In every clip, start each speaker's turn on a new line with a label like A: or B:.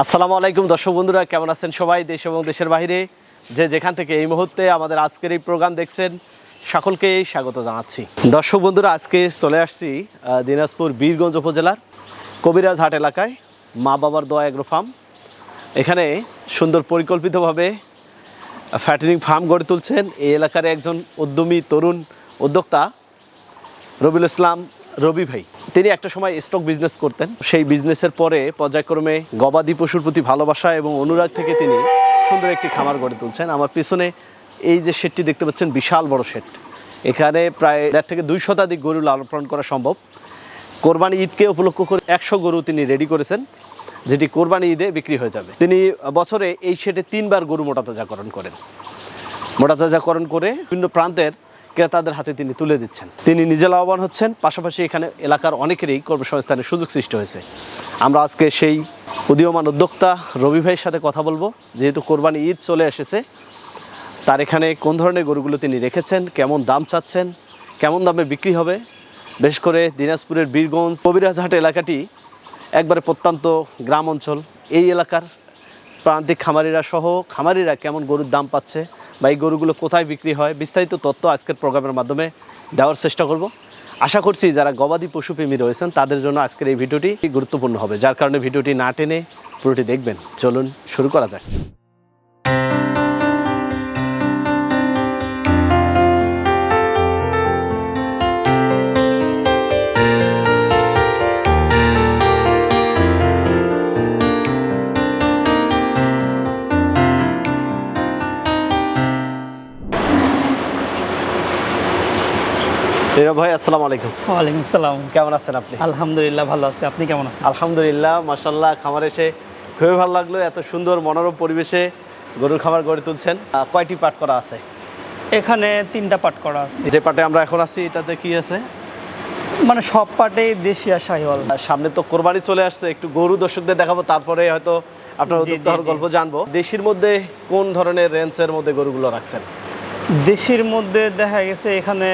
A: আসসালামু আলাইকুম দর্শক বন্ধুরা, কেমন আছেন সবাই দেশ এবং দেশের বাইরে? যে যেখান থেকে এই মুহূর্তে আমাদের আজকের এই প্রোগ্রাম দেখছেন সকলকে স্বাগত জানাচ্ছি। দর্শক বন্ধুরা, আজকে চলে আসছি দিনাজপুর বীরগঞ্জ উপজেলার কবিরাজ হাট এলাকায়, মা বাবার দোয়া এগ্রো ফার্ম। এখানে সুন্দর পরিকল্পিতভাবে ফ্যাটেনিং ফার্ম গড়ে তুলছেন। এই এলাকার একজন উদ্যমী তরুণ উদ্যোক্তা রবিউল ইসলাম রবি ভাই, তিনি একটা সময় স্টক বিজনেস করতেন। সেই বিজনেসের পরে পর্যায়ক্রমে গবাদি পশুর প্রতি ভালোবাসা এবং অনুরাগ থেকে তিনি সুন্দর একটি খামার গড়ে তুলছেন। আমার পিছনে এই যে শেডটি দেখতে পাচ্ছেন, বিশাল বড় শেড এখানে প্রায় দেড় থেকে দুই শতাধিক গরু লালন পালন করা সম্ভব। কোরবানি ঈদকে উপলক্ষ করে একশো গরু তিনি রেডি করেছেন, যেটি কোরবানি ঈদে বিক্রি হয়ে যাবে। তিনি বছরে এই শেডে তিনবার গরু মোটাতাজাকরণ করেন। মোটাতাজাকরণ করে বিভিন্ন প্রান্তের ক্রেতাদের হাতে তিনি তুলে দিচ্ছেন। তিনি নিজে লাভবান হচ্ছেন, পাশাপাশি এখানে এলাকার অনেকেরই কর্মসংস্থানের সুযোগ সৃষ্টি হয়েছে। আমরা আজকে সেই উদীয়মান উদ্যোক্তা রবি ভাইয়ের সাথে কথা বলব। যেহেতু কোরবানি ঈদ চলে এসেছে, তার এখানে কোন ধরনের গরুগুলো তিনি রেখেছেন, কেমন দাম চাচ্ছেন, কেমন দামে বিক্রি হবে বিশেষ করে দিনাজপুরের বীরগঞ্জ, কবিরাজহাট এলাকাটি একবারে প্রত্যন্ত গ্রাম অঞ্চল, এই এলাকার প্রান্তিক খামারিরা সহ খামারিরা কেমন গরুর দাম পাচ্ছে বা এই গরুগুলো কোথায় বিক্রি হয়? বিস্তারিত তথ্য আজকের প্রোগ্রামের মাধ্যমে দেওয়ার চেষ্টা করব। আশা করছি যারা গবাদি পশুপ্রেমী রয়েছেন, তাদের জন্য আজকের এই ভিডিওটি গুরুত্বপূর্ণ হবে। যার কারণে ভিডিওটি না টেনে পুরোটি দেখবেন। চলুন শুরু করা যাক। নীরব ভাই আসসালামু আলাইকুম।
B: ওয়ালাইকুম সালাম।
A: কেমন আছেন আপনি?
B: আলহামদুলিল্লাহ ভালো আছি। আপনি কেমন আছেন?
A: আলহামদুলিল্লাহ মাসাল্লাহ খামার এসে খুবই ভালো লাগল। এত সুন্দর মনোরম পরিবেশে গরুর খামার গড়ে তুলছেন। কয়টি পাট করা আছে?
B: এখানে তিনটা পাট করা আছে।
A: যে পাটে আমরা এখন আছি এটাতে কি আছে?
B: মানে সব পাটেই দেশি আর শাহিওয়াল।
A: সামনে তো কোরবানি চলে আসছে একটু গরু দর্শকদের দেখাবো তারপরে হয়তো আপনার। গল্প জানব। দেশির মধ্যে কোন ধরনের রেঞ্জের মধ্যে গরুগুলো রাখছেন?
B: দেশির মধ্যে দেখা গেছে এখানে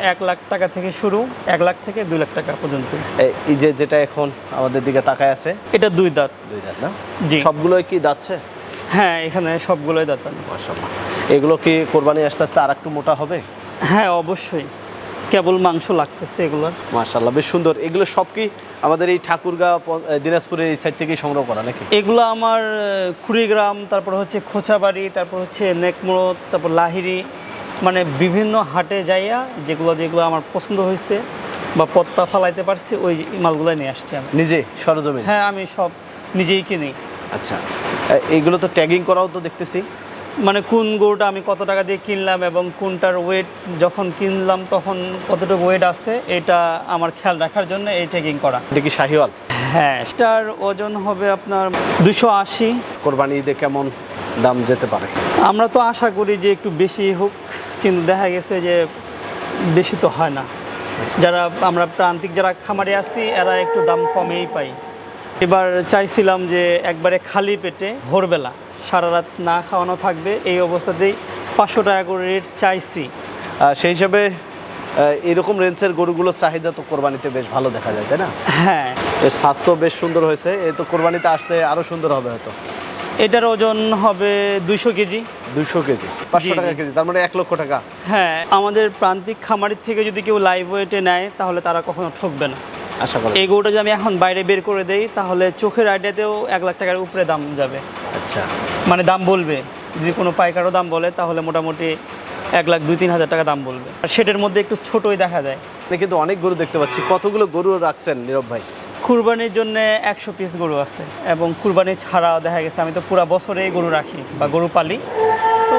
B: এক লাখ টাকা থেকে শুরু এক লাখ থেকে দুই লাখ টাকা পর্যন্ত।
A: এই- যে যেটা এখন আমাদের দিকে তাকায় আছে?
B: এটা দুই দাঁত।
A: দুই দাঁত না?
B: জি।
A: সবগুলোই কি দাঁতছে?
B: হ্যাঁ এখানে সবগুলোই দাঁত
A: মাশাআল্লাহ। এগুলো কি কোরবানি আস্তে আস্তে আর একটু মোটা হবে?
B: হ্যাঁ অবশ্যই। কেবল মাংস লাগতেছে এগুলোর।
A: মাশাআল্লাহ বেশ সুন্দর। এগুলো সব কি আমাদের এই ঠাকুরগাঁও প- দিনাজপুরের এই সাইড থেকেই সংগ্রহ করা নাকি?
B: এগুলো আমার কুড়িগ্রাম তারপর হচ্ছে খোঁচাবাড়ি তারপর হচ্ছে নেকমোড় তারপর লাহিরি মানে বিভিন্ন হাটে যাইয়া যেগুলো যেগুলো আমার পছন্দ হয়েছে বা পত্তা ফালাইতে পারছি ওই মালগুলো নিয়ে আসছি আমি।
A: নিজে? সরজমিন?
B: হ্যাঁ আমি সব নিজেই কিনি।
A: আচ্ছা। এ, এইগুলো তো ট্যাগিং করাও তো দেখতেছি।
B: মানে কোন গরুটা আমি কত টাকা দিয়ে কিনলাম এবং কোনটার ওয়েট যখন কিনলাম তখন কতটুকু ওয়েট আছে এটা আমার খেয়াল রাখার জন্য এই ট্রেকিং করা।
A: এটা কি শাহিওয়াল?
B: হ্যাঁ এটার ওজন হবে আপনার দুশো আশি।
A: কোরবানি ঈদে কেমন দাম যেতে পারে?
B: আমরা তো আশা করি যে একটু বেশি হোক কিন্তু দেখা গেছে যে বেশি তো হয় না। যারা আমরা প্রান্তিক যারা খামারে আছি এরা একটু দাম কমেই পাই এবার চাইছিলাম যে একবারে খালি পেটে ভোরবেলা সারা রাত না খাওয়ানো থাকবে এই অবস্থাতেই পাঁচশো টাকা করে রেট চাইছি।
A: সেই হিসাবে এরকম রেঞ্জের গরুগুলোর চাহিদা তো কোরবানিতে বেশ ভালো দেখা যায় তাই না?
B: হ্যাঁ।
A: এর স্বাস্থ্য বেশ সুন্দর হয়েছে এ তো কোরবানিতে আসতে আরও সুন্দর হবে হয়তো।
B: এটার ওজন হবে দুইশো কেজি।
A: দুইশো কেজি পাঁচশো টাকা কেজি তার মানে এক লক্ষ টাকা।
B: হ্যাঁ আমাদের প্রান্তিক খামারের থেকে যদি কেউ লাইভ ওয়েটে নেয় তাহলে তারা কখনো ঠকবে না।
A: আশা করি
B: এই গরুটা যদি আমি এখন বাইরে বের করে দেই তাহলে চোখের আইডিয়াতেও এক লাখ টাকার উপরে দাম যাবে।
A: আচ্ছা।
B: মানে দাম বলবে। যদি কোনো পাইকারও দাম বলে তাহলে মোটামুটি এক লাখ দুই তিন হাজার টাকা দাম বলবে। আর সেটার মধ্যে একটু ছোটই দেখা যায়।
A: কিন্তু অনেক গরু দেখতে পাচ্ছি। কতগুলো গরু রাখছেন নীরব ভাই?
B: কুরবানির জন্য একশো পিস গরু আছে এবং কুরবানি ছাড়াও দেখা গেছে আমি তো পুরো বছরেই গরু রাখি বা গরু পালি। তো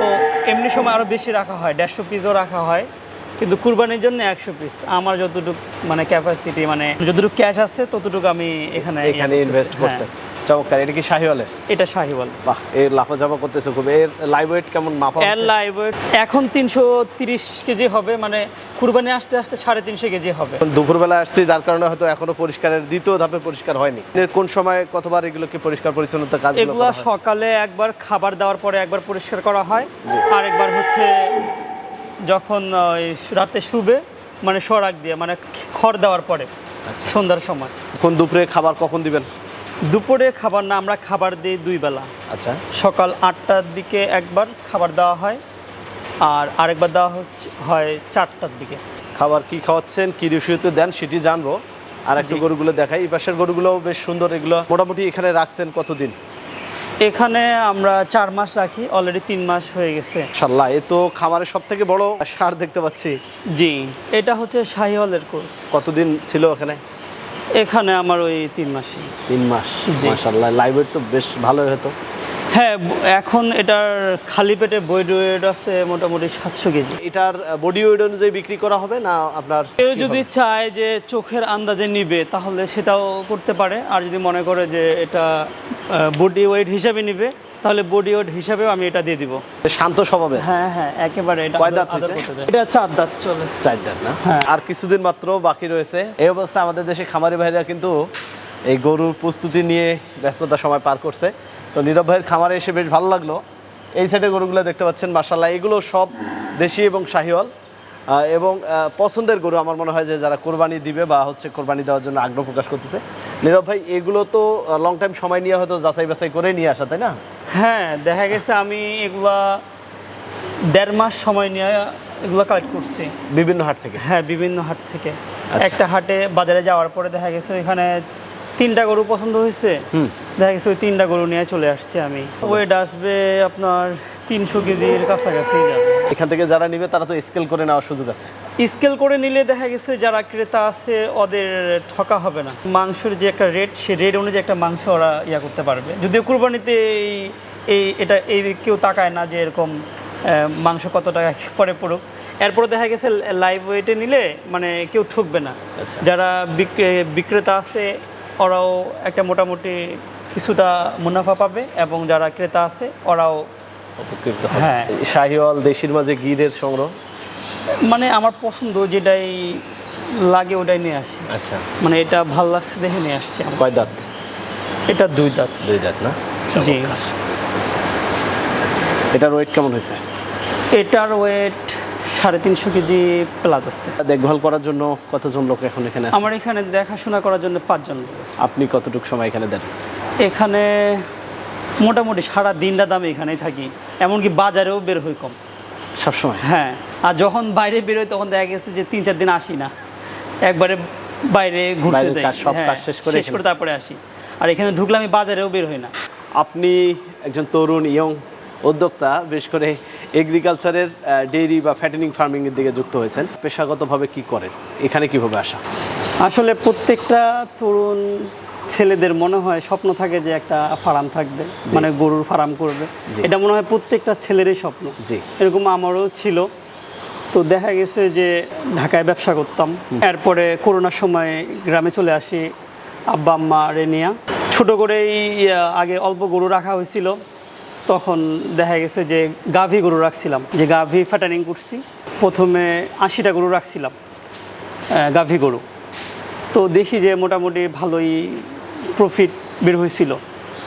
B: এমনি সময় আরও বেশি রাখা হয় দেড়শো পিসও রাখা হয়। কিন্তু কুরবানির জন্য একশো পিস আমার যতটুকু মানে ক্যাপাসিটি মানে যতটুকু ক্যাশ আছে ততটুকু আমি এখানে
A: এখানে ইনভেস্ট
B: হ্যাঁ,
A: করছেন চমৎকার এটা কি শাহিওয়ালের?
B: এটা শাহিওয়াল।
A: বাহ এর লাফাঝাপা করতেছে খুব। এর লাইভ ওয়েট কেমন মাপা
B: এর? লাইভ এখন তিনশো তিরিশ কেজি হবে মানে কুরবানি আসতে আসতে সাড়ে তিনশো কেজি হবে।
A: দুপুরবেলা আসছি যার কারণে হয়তো এখনও পরিষ্কারের দ্বিতীয় ধাপে পরিষ্কার হয়নি। এর কোন সময় কতবার এগুলোকে পরিষ্কার পরিচ্ছন্নতা কাজ
B: এগুলা সকালে একবার খাবার দেওয়ার পরে একবার পরিষ্কার করা হয়। আর একবার হচ্ছে যখন ওই রাতে শুবে মানে সরাক দিয়ে মানে খড় দেওয়ার পরে
A: আচ্ছা।
B: সন্ধ্যার সময়।
A: কোন দুপুরে খাবার কখন দিবেন?
B: দুপুরে খাবার না আমরা খাবার দিই দুই বেলা।
A: আচ্ছা।
B: সকাল আটটার দিকে একবার খাবার দেওয়া হয় আর আরেকবার দেওয়া হচ্ছে হয় চারটার দিকে।
A: খাবার কি খাওয়াচ্ছেন কি রেশিওতে দেন সেটি জানব। আর একটু গরুগুলো দেখাই। এই পাশের গরুগুলো বেশ সুন্দর এগুলো মোটামুটি এখানে রাখছেন কতদিন?
B: এখানে আমরা চার মাস রাখি অলরেডি তিন মাস হয়ে গেছে।
A: সাল্লাহ এ তো খামারের সব থেকে বড় সার দেখতে পাচ্ছি।
B: জি এটা হচ্ছে শাহিওয়ালের কোর্স
A: কতদিন ছিল ওখানে
B: এখানে আমার ওই তিন মাসই।
A: তিন মাস। মাসাল্লাহ লাইব্রেরি তো বেশ ভালোই হতো।
B: হ্যাঁ এখন এটার খালি পেটে বৈড ওয়েট আছে মোটামুটি সাতশো কেজি।
A: এটার বডি ওয়েট অনুযায়ী বিক্রি করা হবে না আপনার
B: কেউ যদি চায় যে চোখের আন্দাজে নিবে তাহলে সেটাও করতে পারে। আর যদি মনে করে যে এটা বডি ওয়েট হিসাবে নিবে তাহলে বডি ওয়েট হিসাবেও আমি এটা দিয়ে দিব।
A: শান্ত স্বভাবে?
B: হ্যাঁ হ্যাঁ একেবারে এটা
A: কয় দাঁত হয়েছে?
B: এটা চার দাঁত চলে।
A: চার দিন না?
B: হ্যাঁ।
A: আর কিছুদিন মাত্র বাকি রয়েছে। এই অবস্থা আমাদের দেশে খামারি ভাইরা কিন্তু এই গরুর প্রস্তুতি নিয়ে ব্যস্ততা সময় পার করছে। তো নীরব ভাইয়ের খামারে এসে বেশ ভালো লাগল। এই সাইডে গরুগুলো দেখতে পাচ্ছেন মার্শাল্লাহ এগুলো সব দেশি এবং শাহিওয়াল। এবং পছন্দের গরু আমার মনে হয় যে যারা কোরবানি দিবে বা হচ্ছে কোরবানি দেওয়ার জন্য আগ্রহ প্রকাশ করতেছে। নীরব ভাই এগুলো তো লং টাইম সময় নিয়ে হয়তো যাচাই বাছাই করে নিয়ে আসা তাই না?
B: হ্যাঁ দেখা গেছে আমি এগুলা দেড় মাস সময় নিয়ে এগুলো কালেক্ট করছি।
A: বিভিন্ন হাট থেকে?
B: হ্যাঁ বিভিন্ন হাট থেকে।
A: আচ্ছা।
B: একটা হাটে বাজারে যাওয়ার পরে দেখা গেছে ওইখানে তিনটা গরু পছন্দ হয়েছে।
A: হুম।
B: দেখা গেছে ওই তিনটা গরু নিয়ে চলে আসছে আমি। ওয়েট আসবে আপনার তিনশো কেজির কাছাকাছি
A: এখান থেকে যারা নিবে তারা তো স্কেল করে নেওয়ার সুযোগ আছে।
B: স্কেল করে নিলে দেখা গেছে যারা ক্রেতা আছে ওদের ঠকা হবে না। মাংসের যে একটা রেট সে রেট অনুযায়ী একটা মাংস ওরা ইয়া করতে পারবে। যদিও কুরবানিতে এই এই এটা এই কেউ তাকায় না যে এরকম মাংস কত টাকা পরে পড়ুক। এরপরে দেখা গেছে লাইভ ওয়েটে নিলে মানে কেউ ঠকবে না।
A: আচ্ছা।
B: যারা বিক- বিক্রেতা আছে ওরাও একটা মোটামুটি কিছুটা মুনাফা পাবে এবং যারা ক্রেতা আছে ওরাও
A: উপকৃত
B: হ্যাঁ।
A: শাহিওয়াল দেশির মাঝে গিরের সংগ্রহ?
B: মানে আমার পছন্দ যেটাই লাগে ওটাই নিয়ে আসি।
A: আচ্ছা।
B: মানে এটা ভালো লাগছে দেখে নিয়ে আসছি।
A: কয় দাঁত?
B: এটা দুই দাঁত।
A: দুই দাঁত না?
B: জি।
A: এটার ওয়েট কেমন হয়েছে?
B: এটার ওয়েট সাড়ে তিনশো কেজি প্লাস আছে।
A: দেখভাল করার জন্য কতজন লোক এখন এখানে
B: আমার এখানে দেখাশোনা করার জন্য পাঁচজন লোক
A: আপনি কতটুকু সময় এখানে দেন?
B: এখানে মোটামুটি সারা দিনটা দামে এখানেই থাকি এমনকি বাজারেও বের হই কম।
A: সবসময়?
B: হ্যাঁ আর যখন বাইরে বেরোই তখন দেখা গেছে যে তিন চার দিন আসি না। একবারে বাইরে ঘুরতে যাই।
A: সব
B: হ্যাঁ,
A: কাজ শেষ করে
B: শেষ করে তারপরে আসি। আর এখানে ঢুকলে আমি বাজারেও বের হই না।
A: আপনি একজন তরুণ ইয়ং উদ্যোক্তা বেশ করে এগ্রিকালচারের ডেইরি বা ফ্যাটেনিং ফার্মিং এর দিকে যুক্ত হয়েছেন। পেশাগতভাবে কি করেন? এখানে কীভাবে আসা?
B: আসলে প্রত্যেকটা তরুণ ছেলেদের মনে হয় স্বপ্ন থাকে যে একটা ফার্ম থাকবে মানে গরুর ফার্ম করবে। এটা মনে হয় প্রত্যেকটা ছেলেরই স্বপ্ন।
A: জি।
B: এরকম আমারও ছিল। তো দেখা গেছে যে ঢাকায় ব্যবসা করতাম। এরপরে করোনার সময় গ্রামে চলে আসি আব্বা আম্মা রেনিয়া। ছোট করেই আগে অল্প গরু রাখা হয়েছিল। তখন দেখা গেছে যে গাভী গরু রাখছিলাম যে গাভী ফ্যাটারিং করছি। প্রথমে আশিটা গরু রাখছিলাম গাভী গরু। তো দেখি যে মোটামুটি ভালোই প্রফিট বের হয়েছিল।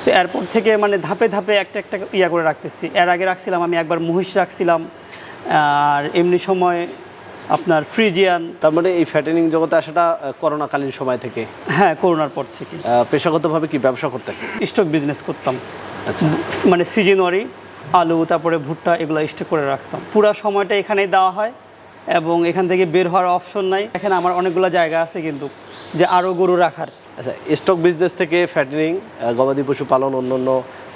B: তো এরপর থেকে মানে ধাপে ধাপে একটা একটা ইয়া করে রাখতেছি। এর আগে রাখছিলাম আমি একবার মহিষ রাখছিলাম আর এমনি সময় আপনার ফ্রিজিয়ান।
A: তার মানে এই ফ্যাটেনিং জগতে আসাটা করোনাকালীন সময় থেকে?
B: হ্যাঁ করোনার পর থেকে।
A: পেশাগতভাবে কি ব্যবসা করতেন?
B: স্টক বিজনেস করতাম।
A: আচ্ছা।
B: মানে সিজনওয়ারি আলু তারপরে ভুট্টা এগুলো স্টক করে রাখতাম। পুরো সময়টা এখানেই দেওয়া হয় এবং এখান থেকে বের হওয়ার অপশন নাই। এখানে আমার অনেকগুলো জায়গা আছে কিন্তু যে আরও গরু রাখার।
A: আচ্ছা স্টক বিজনেস থেকে ফ্যাটারিং গবাদি পশু পালন অন্য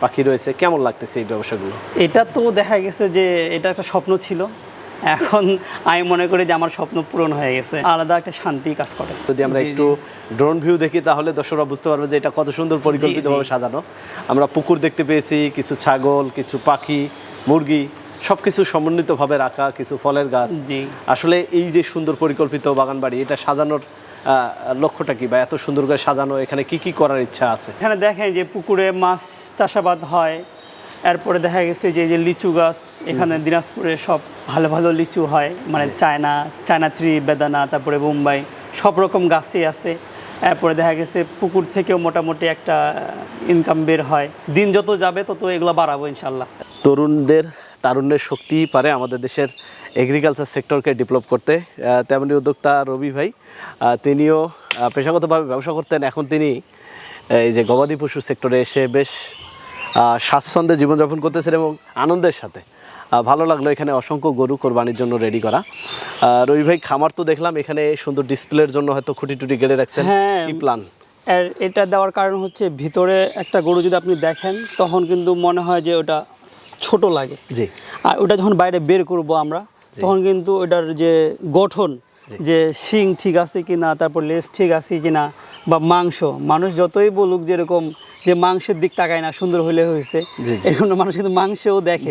A: পাখি রয়েছে। কেমন লাগতেছে এই ব্যবসাগুলো?
B: এটা তো দেখা গেছে যে এটা একটা স্বপ্ন ছিল। এখন আমি মনে করি যে আমার স্বপ্ন পূরণ হয়ে গেছে। আলাদা একটা শান্তি কাজ করে।
A: যদি আমরা। একটু ড্রোন ভিউ দেখি তাহলে দর্শকরা বুঝতে পারবে যে এটা কত সুন্দর পরিকল্পিতভাবে সাজানো। আমরা পুকুর দেখতে পেয়েছি কিছু ছাগল কিছু পাখি মুরগি সব কিছু সমন্বিতভাবে রাখা কিছু ফলের গাছ। আসলে এই যে সুন্দর পরিকল্পিত বাগান বাড়ি এটা সাজানোর আহ, লক্ষ্যটা কি বা এত সুন্দর করে সাজানো এখানে কি কি করার ইচ্ছা আছে?
B: এখানে দেখেন যে পুকুরে মাছ চাষাবাদ হয় এরপরে দেখা গেছে যে এই যে লিচু গাছ এখানে দিনাজপুরে সব ভালো ভালো লিচু হয়। মানে চায়না চায়না থ্রি বেদানা তারপরে মুম্বাই সব রকম গাছই আছে। এরপরে দেখা গেছে পুকুর থেকেও মোটামুটি একটা ইনকাম বের হয়। দিন যত যাবে তত এগুলো বাড়াবো ইনশাল্লাহ
A: তরুণদের তারুণ্যের শক্তি পারে আমাদের দেশের এগ্রিকালচার সেক্টরকে ডেভেলপ করতে। তেমনি উদ্যোক্তা রবি ভাই তিনিও পেশাগতভাবে ব্যবসা করতেন। এখন তিনি এই যে গবাদি পশু সেক্টরে এসে বেশ স্বাচ্ছন্দ্যে জীবনযাপন করতেছেন এবং আনন্দের সাথে। ভালো লাগল এখানে অসংখ্য গরু কোরবানির জন্য রেডি করা। রবি ভাই খামার তো দেখলাম এখানে সুন্দর ডিসপ্লের জন্য হয়তো খুঁটি টুটি গেড়ে রাখছেন।
B: হ্যাঁ।
A: কি প্ল্যান
B: আর এটা দেওয়ার কারণ হচ্ছে ভিতরে একটা গরু যদি আপনি দেখেন তখন কিন্তু মনে হয় যে ওটা ছোট লাগে।
A: জি।
B: আর ওটা যখন বাইরে বের করব আমরা তখন কিন্তু ওটার যে গঠন যে শিং ঠিক আছে কি না তারপর লেজ ঠিক আছে কি না বা মাংস মানুষ যতই বলুক যেরকম যে মাংসের দিক তাকায় না সুন্দর হলে হয়েছে। এরকম মানুষ কিন্তু মাংসও দেখে।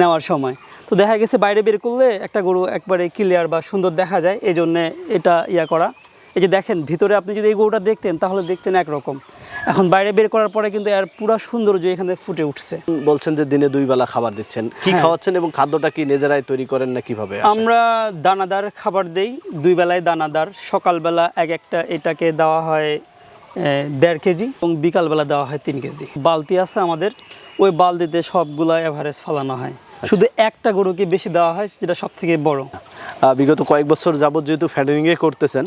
B: নেওয়ার সময়। তো দেখা গেছে বাইরে বের করলে একটা গরু একবারে ক্লিয়ার বা সুন্দর দেখা যায় এই জন্যে এটা ইয়া করা। এই যে দেখেন ভিতরে আপনি যদি এই গরুটা দেখতেন তাহলে দেখতেন একরকম। এখন বাইরে বের করার পরে কিন্তু এর পুরা সৌন্দর্য এখানে ফুটে উঠছে।
A: বলছেন যে দিনে দুই বেলা খাবার দিচ্ছেন। কি
B: হ্যাঁ।
A: খাওয়াচ্ছেন এবং খাদ্যটা কি নিজেরাই তৈরি করেন না কীভাবে
B: আমরা দানাদার খাবার দেই দুই বেলায় দানাদার। সকালবেলা এক একটা এটাকে দেওয়া হয় দেড় কেজি এবং বিকালবেলা দেওয়া হয় তিন কেজি। বালতি আছে আমাদের ওই বালতিতে সবগুলা এভারেজ ফলানো হয়। শুধু একটা গরুকে বেশি দেওয়া হয় যেটা সব থেকে বড়
A: বিগত কয়েক বছর যাবত যেহেতু ফ্যাটেনিং এ করতেছেন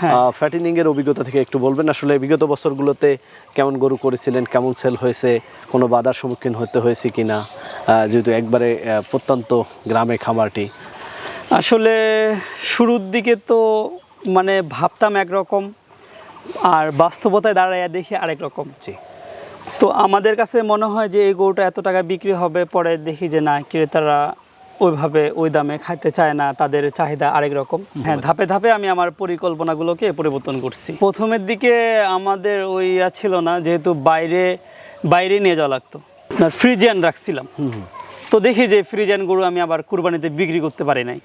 B: হ্যাঁ।
A: ফ্যাটেনিং এর অভিজ্ঞতা থেকে একটু বলবেন। আসলে বিগত বছরগুলোতে কেমন গরু করেছিলেন কেমন সেল হয়েছে কোনো বাধার সম্মুখীন হতে হয়েছে কিনা আহ, যেহেতু একবারে প্রত্যন্ত গ্রামে খামারটি।
B: আসলে শুরুর দিকে তো মানে ভাবতাম একরকম আর বাস্তবতায় দাঁড়াইয়া দেখি আরেক রকম।
A: জি।
B: তো আমাদের কাছে মনে হয় যে এই গরুটা এত টাকা বিক্রি হবে পরে দেখি যে না ক্রেতারা ওইভাবে ওই দামে খাইতে চায় না তাদের চাহিদা আরেক রকম। হ্যাঁ ধাপে ধাপে আমি আমার পরিকল্পনাগুলোকে পরিবর্তন করছি। প্রথমের দিকে আমাদের ওই ছিল না যেহেতু বাইরে বাইরে নিয়ে যাওয়া লাগতো। ফ্রিজিয়ান রাখছিলাম। তো দেখি যে ফ্রিজিয়ান গরু আমি আবার কুরবানিতে বিক্রি করতে পারি নাই।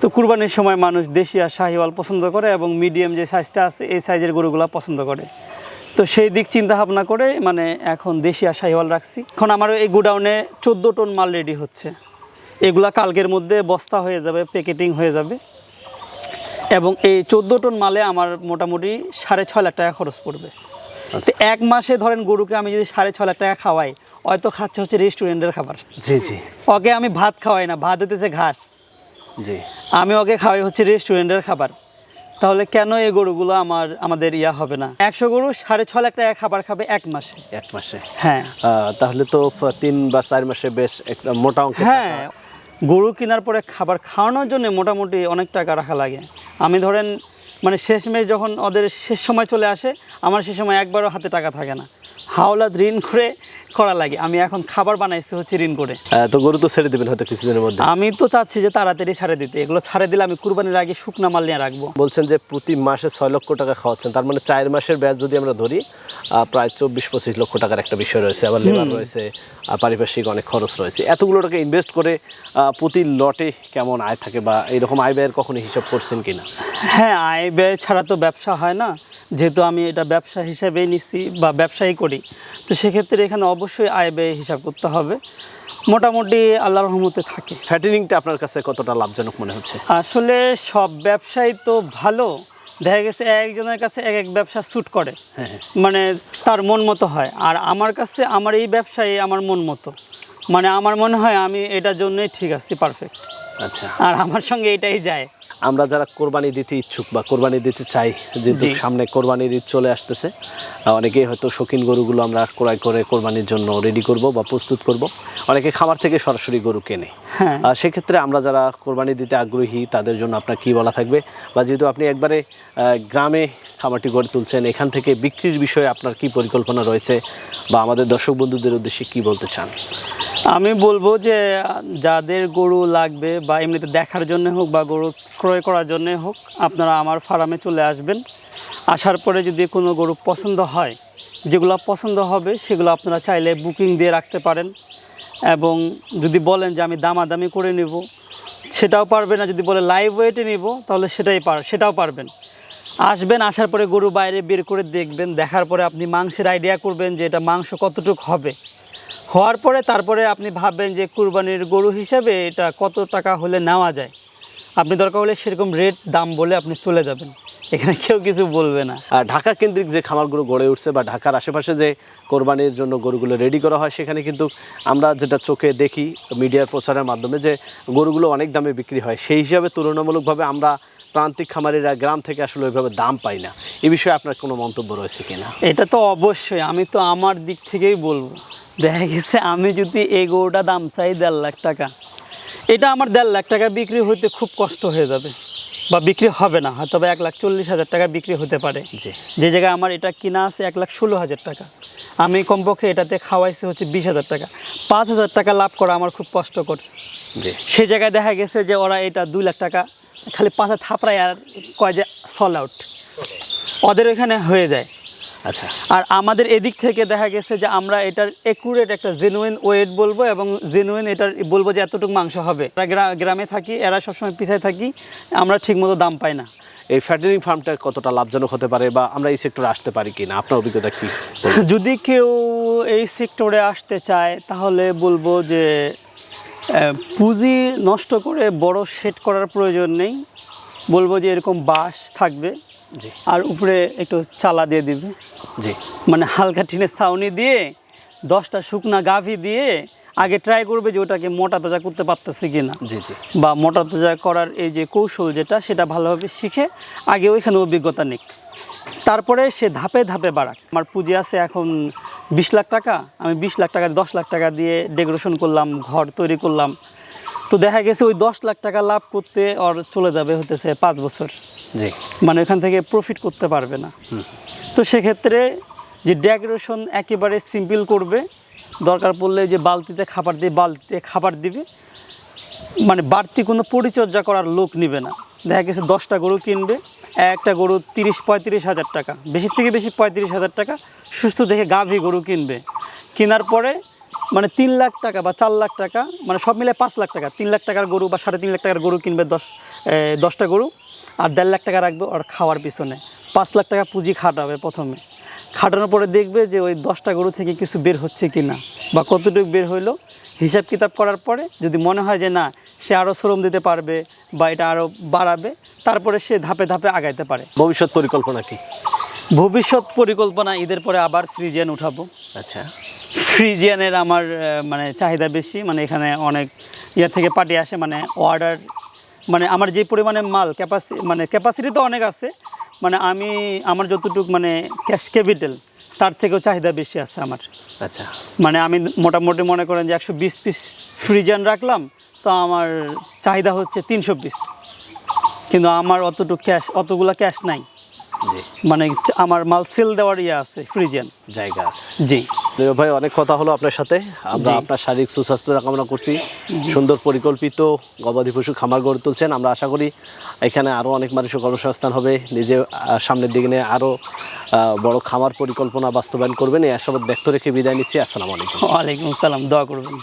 B: তো কুরবানির সময় মানুষ দেশি আর শাহিওয়াল পছন্দ করে এবং মিডিয়াম যে সাইজটা আছে এই সাইজের গরুগুলো পছন্দ করে। তো সেই দিক চিন্তা ভাবনা করে মানে এখন দেশি আর শাহিওয়াল রাখছি। এখন আমার এই গোডাউনে চোদ্দ টন মাল রেডি হচ্ছে। এগুলা কালকের মধ্যে বস্তা হয়ে যাবে প্যাকেটিং হয়ে যাবে। এবং এই চোদ্দ টন মালে আমার মোটামুটি সাড়ে ছয় লাখ টাকা খরচ পড়বে। তো এক মাসে ধরেন গরুকে আমি যদি সাড়ে ছয় লাখ টাকা খাওয়াই হয়তো খাচ্ছে হচ্ছে রেস্টুরেন্টের খাবার।
A: জি জি।
B: ওকে আমি ভাত খাওয়াই না ভাত হতেছে ঘাস।
A: জি।
B: আমি ওকে খাওয়াই হচ্ছে রেস্টুরেন্টের খাবার। তাহলে কেন এই গরুগুলো আমার আমাদের ইয়া হবে না? একশো গরু সাড়ে ছ লাখ টাকা খাবার খাবে এক মাসে।
A: এক মাসে?
B: হ্যাঁ।
A: তাহলে তো তিন বা চার মাসে বেশ একটা মোটা অঙ্কের
B: হ্যাঁ গরু কেনার পরে খাবার খাওয়ানোর জন্য মোটামুটি অনেক টাকা রাখা লাগে। আমি ধরেন মানে শেষমেশ যখন ওদের শেষ সময় চলে আসে আমার সে সময় একবারও হাতে টাকা থাকে না। হাওলাত ঋণ করে করা লাগে। আমি এখন খাবার বানাইছি হচ্ছে ঋণ করে।
A: তো গরু তো ছেড়ে দেবেন হয়তো কিছুদিনের মধ্যে।
B: আমি তো চাচ্ছি যে তাড়াতাড়ি ছাড়ে দিতে। এগুলো ছাড়ে দিলে আমি কুরবানির আগে শুকনা মাল নিয়ে রাখব।
A: বলছেন যে প্রতি মাসে ছয় লক্ষ টাকা খাওয়াচ্ছেন। তার মানে চার মাসের ব্যাজ যদি আমরা ধরি প্রায় চব্বিশ পঁচিশ লক্ষ টাকার একটা বিষয় রয়েছে। আবার লেবার রয়েছে পারিপার্শ্বিক অনেক খরচ রয়েছে। এতগুলো টাকা ইনভেস্ট করে প্রতি লটে কেমন আয় থাকে বা এরকম আয় ব্যয়ের কখনো হিসাব করছেন কিনা?
B: হ্যাঁ আয় ব্যয় ছাড়া তো ব্যবসা হয় না। যেহেতু আমি এটা ব্যবসা হিসাবেই নিচ্ছি বা ব্যবসায়ী করি তো সেক্ষেত্রে এখানে অবশ্যই আয় ব্যয় হিসাব করতে হবে। মোটামুটি আল্লাহ রহমতে থাকে।
A: ফ্যাটেনিংটা আপনার কাছে কতটা লাভজনক মনে হচ্ছে?
B: আসলে সব ব্যবসায়ী তো ভালো দেখা গেছে একজনের কাছে এক এক ব্যবসা স্যুট করে।
A: হ্যাঁ হ্যাঁ।
B: মানে তার মন মতো হয়। আর আমার কাছে আমার এই ব্যবসায় আমার মন মতো। মানে আমার মনে হয় আমি এটার জন্যই ঠিক আছি পারফেক্ট
A: আচ্ছা।
B: আর আমার সঙ্গে এটাই যায়।
A: আমরা যারা কোরবানি দিতে ইচ্ছুক বা কোরবানি দিতে চাই যেহেতু সামনে কোরবানির ঈদ চলে আসতেছে অনেকেই হয়তো শৌখিন গরুগুলো আমরা ক্রয় করে কোরবানির জন্য রেডি করব বা প্রস্তুত করব। অনেকে খামার থেকে সরাসরি গরু কেনে।
B: হ্যাঁ।
A: সেক্ষেত্রে আমরা যারা কোরবানি দিতে আগ্রহী তাদের জন্য আপনার কি বলা থাকবে? বা যেহেতু আপনি একবারে গ্রামে খামারটি গড়ে তুলছেন এখান থেকে বিক্রির বিষয়ে আপনার কি পরিকল্পনা রয়েছে? বা আমাদের দর্শক বন্ধুদের উদ্দেশ্যে কি বলতে চান?
B: আমি বলব যে, যাদের গরু লাগবে বা এমনিতে দেখার জন্য হোক বা গরু ক্রয় করার জন্য হোক, আপনারা আমার ফার্মে চলে আসবেন। আসার পরে যদি কোনো গরু পছন্দ হয়, যেগুলো পছন্দ হবে, সেগুলো আপনারা চাইলে বুকিং দিয়ে রাখতে পারেন। এবং যদি বলেন যে, আমি দামাদামি করে নেব, সেটাও পারবেন না। যদি বলে লাইভ ওয়েটে নিব, তাহলে সেটাই পার, সেটাও পারবেন। আসবেন, আসার পরে গরু বাইরে বের করে দেখবেন। দেখার পরে আপনি মাংসের আইডিয়া করবেন যে, এটা মাংস কতটুকু হবে। হওয়ার পরে তারপরে আপনি ভাববেন যে কুরবানির গরু হিসেবে এটা কত টাকা হলে নেওয়া যায়? আপনি দরকার হলে সেরকম রেট দাম বলে আপনি চলে যাবেন। এখানে কেউ কিছু বলবে না।
A: আর ঢাকা কেন্দ্রিক যে খামারগুলো গড়ে উঠছে বা ঢাকার আশেপাশে যে কোরবানির জন্য গরুগুলো রেডি করা হয় সেখানে কিন্তু আমরা যেটা চোখে দেখি মিডিয়ার প্রচারের মাধ্যমে যে গরুগুলো অনেক দামে বিক্রি হয় সেই হিসাবে তুলনামূলকভাবে আমরা প্রান্তিক খামারিরা গ্রাম থেকে আসলে ওইভাবে দাম পাই না। এ বিষয়ে আপনার কোনো মন্তব্য রয়েছে কিনা?
B: এটা তো অবশ্যই আমি তো আমার দিক থেকেই বলব। দেখা গেছে আমি যদি এই গরুটা দাম চাই দেড় লাখ টাকা। এটা আমার দেড় লাখ টাকা বিক্রি হতে খুব কষ্ট হয়ে যাবে। বা বিক্রি হবে না হয়তো বা এক লাখ চল্লিশ হাজার টাকা বিক্রি হতে পারে। যে জায়গায় আমার এটা কিনা আছে এক লাখ ষোলো হাজার টাকা। আমি কমপক্ষে এটাতে খাওয়াইছি হচ্ছে বিশ হাজার টাকা। পাঁচ হাজার টাকা লাভ করা আমার খুব কষ্টকর। সে জায়গায় দেখা গেছে যে ওরা এটা দুই লাখ টাকা খালি পাঁচে থাপড়ায় আর কয় যে সল আউট ওদের ওইখানে হয়ে যায়।
A: আচ্ছা।
B: আর আমাদের এদিক থেকে দেখা গেছে যে আমরা এটার একুরেট একটা জেনুইন ওয়েট বলব এবং জেনুইন এটার বলব যে এতটুকু মাংস হবে। গ্রামে থাকি এরা সবসময় পিছায় থাকি আমরা ঠিকমতো দাম পাই না।
A: এই ফ্যাটারিং ফার্মটা কতটা লাভজনক হতে পারে বা আমরা এই সেক্টরে আসতে পারি কি না আপনার অভিজ্ঞতা কি?
B: যদি কেউ এই সেক্টরে আসতে চায় তাহলে বলব যে পুঁজি নষ্ট করে বড় সেট করার প্রয়োজন নেই। বলব যে এরকম বাস থাকবে। আর উপরে একটু চালা দিয়ে দিবে।
A: জি।
B: মানে হালকা টিনের ছাউনি দিয়ে দশটা শুকনা গাভি দিয়ে আগে ট্রাই করবে যে ওটাকে মোটা তাজা করতে পারতেছে কি না
A: জি জি।
B: বা মোটা তাজা করার এই যে কৌশল যেটা সেটা ভালোভাবে শিখে আগে ওইখানে অভিজ্ঞতা নিক। তারপরে সে ধাপে ধাপে বাড়াক। আমার পুঁজি আছে এখন বিশ লাখ টাকা আমি বিশ লাখ টাকা দশ লাখ টাকা দিয়ে ডেকোরেশন করলাম ঘর তৈরি করলাম। তো দেখা গেছে ওই দশ লাখ টাকা লাভ করতে ওর চলে যাবে হতেছে পাঁচ বছর।
A: জি।
B: মানে ওখান থেকে প্রফিট করতে পারবে না। তো সেক্ষেত্রে যে ডেকোরেশন একেবারে সিম্পল করবে দরকার পড়লে যে বালতিতে খাবার দিয়ে বালতিতে খাবার দিবে মানে বাড়তি কোনো পরিচর্যা করার লোক নিবে না। দেখা গেছে দশটা গরু কিনবে একটা গরু তিরিশ পঁয়ত্রিশ হাজার টাকা বেশি থেকে বেশি পঁয়ত্রিশ হাজার টাকা সুস্থ দেখে গাভী গরু কিনবে। কেনার পরে মানে তিন লাখ টাকা বা চার লাখ টাকা মানে সব মিলে পাঁচ লাখ টাকা। তিন লাখ টাকার গরু বা সাড়ে তিন লাখ টাকার গরু কিনবে দশ দশটা গরু আর দেড় লাখ টাকা রাখবে ওর খাওয়ার পিছনে। পাঁচ লাখ টাকা পুঁজি খাটাবে প্রথমে। খাটানোর পরে দেখবে যে ওই দশটা গরু থেকে কিছু বের হচ্ছে কি না বা কতটুকু বের হইল। হিসাব কিতাব করার পরে যদি মনে হয় যে না সে আরও শ্রম দিতে পারবে বা এটা আরও বাড়াবে তারপরে সে ধাপে ধাপে আগাইতে পারে।
A: ভবিষ্যৎ পরিকল্পনা কি?
B: ভবিষ্যৎ পরিকল্পনা ঈদের পরে আবার ফ্রিজিয়ান উঠাবো।
A: আচ্ছা।
B: ফ্রিজিয়ানের আমার মানে চাহিদা বেশি মানে এখানে অনেক ইয়ে থেকে পার্টি আসে মানে অর্ডার মানে আমার যে পরিমাণে মাল ক্যাপাসি মানে ক্যাপাসিটি তো অনেক আছে মানে আমি আমার যতটুকু মানে ক্যাশ ক্যাপিটাল তার থেকেও চাহিদা বেশি আছে আমার।
A: আচ্ছা।
B: মানে আমি মোটামুটি মনে করেন যে একশো বিশ পিস ফ্রিজান রাখলাম তো আমার চাহিদা হচ্ছে তিনশো পিস। কিন্তু আমার অতটুকু ক্যাশ অতগুলা ক্যাশ নাই। মানে আমার মাল সেল দেওয়ার ইয়ে আছে ফ্রিজান
A: জায়গা আছে।
B: জি।
A: ভাই অনেক কথা হলো আপনার সাথে। আমরা আপনার শারীরিক সুস্বাস্থ্য কামনা করছি। সুন্দর পরিকল্পিত গবাদি পশু খামার গড়ে তুলছেন। আমরা আশা করি এখানে আরও অনেক মানুষের কর্মসংস্থান হবে। নিজে সামনের দিকে নিয়ে আরও বড় খামার পরিকল্পনা বাস্তবায়ন করবেন। এই আশাবাদ ব্যক্ত রেখে বিদায় নিচ্ছি। আসসালামু আলাইকুম।
B: ওয়ালাইকুম আসসালাম। দোয়া করবেন।